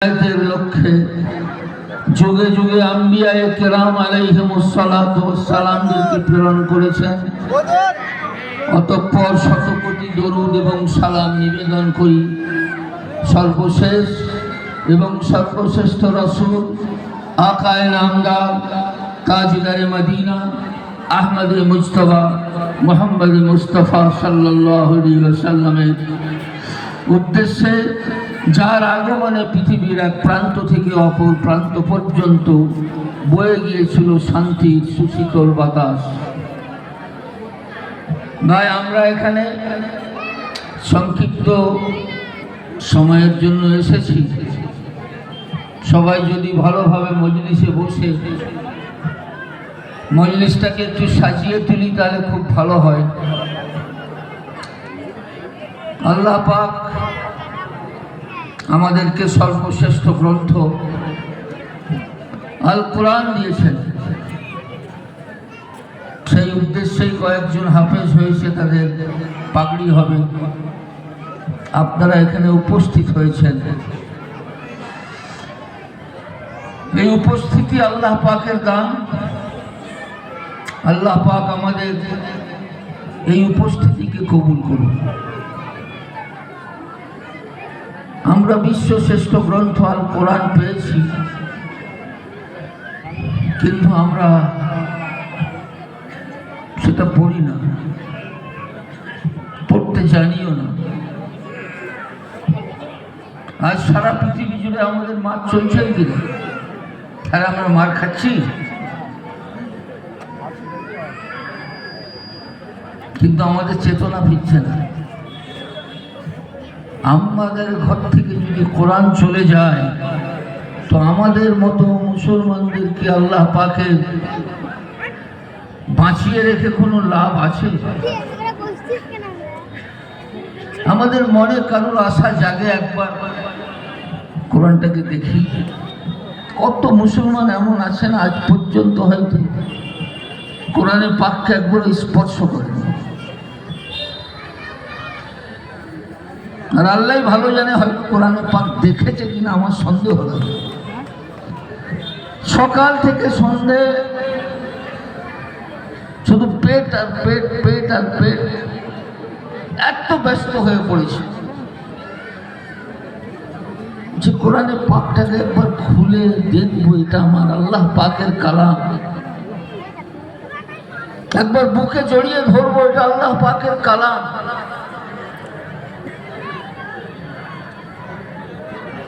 হিদায়াতের লক্ষ্যে যুগে যুগে আম্বিয়ায়ে কেরাম প্রেরণ করেছেন। অতঃপর শত কোটি দরুদ এবং সালাম নিবেদন করি। সর্বশেষ এবং সর্বশ্রেষ্ঠ রসুল আকায় নামদার তাজদারে Medina Ahmad Mustafa Muhammad Mustafa সাল্লাহ সাল্লামের উদ্দেশ্যে যার আগমনে পৃথিবীর এক প্রান্ত থেকে অপর প্রান্ত পর্যন্ত বয়ে গিয়েছিল শান্তির সুশীতল বাতাস। ভাই, আমরা এখানে সংক্ষিপ্ত সময়ের জন্য এসেছি। সবাই যদি ভালোভাবে মজলিসে বসে মজলিসটাকে একটু সাজিয়ে তুলি, তাহলে খুব ভালো হয়। আল্লাহ পাক আমাদেরকে সর্বশ্রেষ্ঠ গ্রন্থ আল কোরআন দিয়েছেন। সেই উদ্দেশ্যেই কয়েকজন হাফেজ হয়েছে, তাদের পাগড়ি হবে। আপনারা এখানে উপস্থিত হয়েছেন। এই উপস্থিতি আল্লাহ পাকের দান। আল্লাহ পাক আমাদের এই উপস্থিতিকে কবুল করুন। আমরা বিশ্ব শ্রেষ্ঠ গ্রন্থ আল কোরআন পেয়েছি। কিন্তু আমরা সেটা পড়ি না। পড়তে জানিও না। আজ সারা পৃথিবী জুড়ে আমাদের মার চলছে কিনা আর আমরা মার খাচ্ছি? কিন্তু আমাদের চেতনা ফিরছে না। আমাদের ঘর থেকে যদি কোরআন চলে যায়, তো আমাদের মতো মুসলমানদেরকে আল্লাহ পাকে বাঁচিয়ে রেখে কোনো লাভ আছে? আমাদের মনে কারোর আশা জাগে একবার? কোরআনটাকে দেখি। কত মুসলমান এমন আছেন আজ পর্যন্ত হয়তো কোরআনের পাককে একবার স্পর্শ করেনি। আর আল্লাহ ভালো জানে হয়তো কোরআনের পাক দেখেছে কিনা, আমার সন্দেহ লাগে সকাল থেকে সন্ধে শুধু পেট আর পেট পেট আর পেট এত ব্যস্ত হয়ে পড়েছে। যে কোরআনের পাকটাকে একবার খুলে দেখব, এটা আমার আল্লাহ পাকের কালাম। একবার বুকে জড়িয়ে ধরবো, এটা আল্লাহ পাকের কালাম।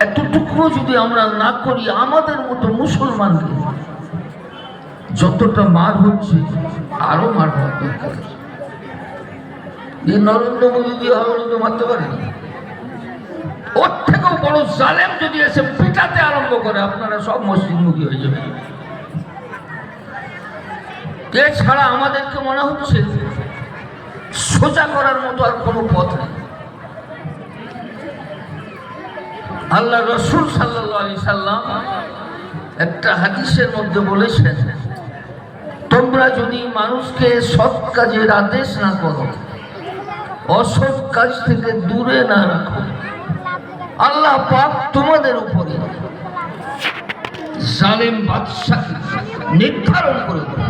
এতটুকু যদি আমরা না করি, আমাদের মতো মুসলমানকে যতটা মার হচ্ছে, আরও মার হওয়ার নরেন্দ্র মোদী দিয়ে মারতে পারেনি ওর থেকেও বড় জালেম যদি এসে পিটাতে আরম্ভ করে, আপনারা সব মসজিদমুখী হয়ে যাবে এছাড়া আমাদেরকে মনে হচ্ছে, সোজা করার মতো আর কোনো পথ নেই। আল্লাহ রসুল সাল্লি সাল্লাম একটা হাদিসের মধ্যে বলেছেন, তোমরা যদি মানুষকে সৎ কাজের আদেশ না করো, অসৎ কাজ থেকে দূরে না রাখো। আল্লাহ পাক তোমাদের উপরে জালেম বাদশাহ নির্ধারণ করে দেবে